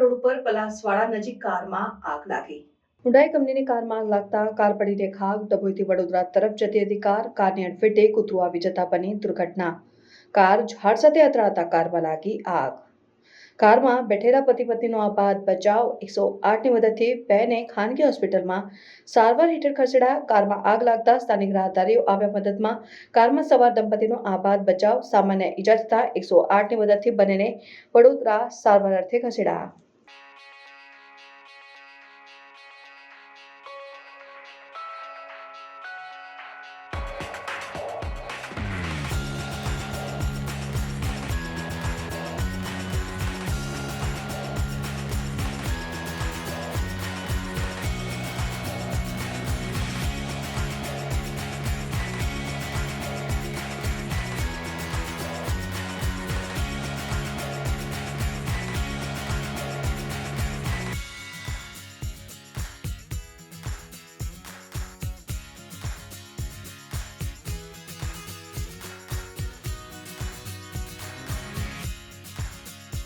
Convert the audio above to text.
Road ઉપર પલાસવાડા નજીક કારમાં આગ લાગી. હુંડાઈ કંપનીની કારમાં આગ લાગતા કાર પડીને ખાક. ડભોઈથી વડોદરા તરફ જતી હતી કાર. કારની અડફેટે કૂતરું આવી જતા બની દુર્ઘટના. કાર ઝાડ સાથે અથડાતા કારમાં લાગી આગ. કારમાં બેઠેલા પતિ પત્નીનો આબાદ બચાવ એકસો આઠની મદદથી બેને ખાનગી હોસ્પિટલમાં સારવાર હેઠળ ખસેડાયા. કારમાં આગ લાગતા સ્થાનિક રાહદારીઓ આવ્યા મદદમાં કારમાં સવાર દંપતીનો આબાદ બચાવ સામાન્ય ઈજા થતાં એકસો આઠની મદદથી બંનેને વડોદરા સારવાર અર્થે ખસેડાયા.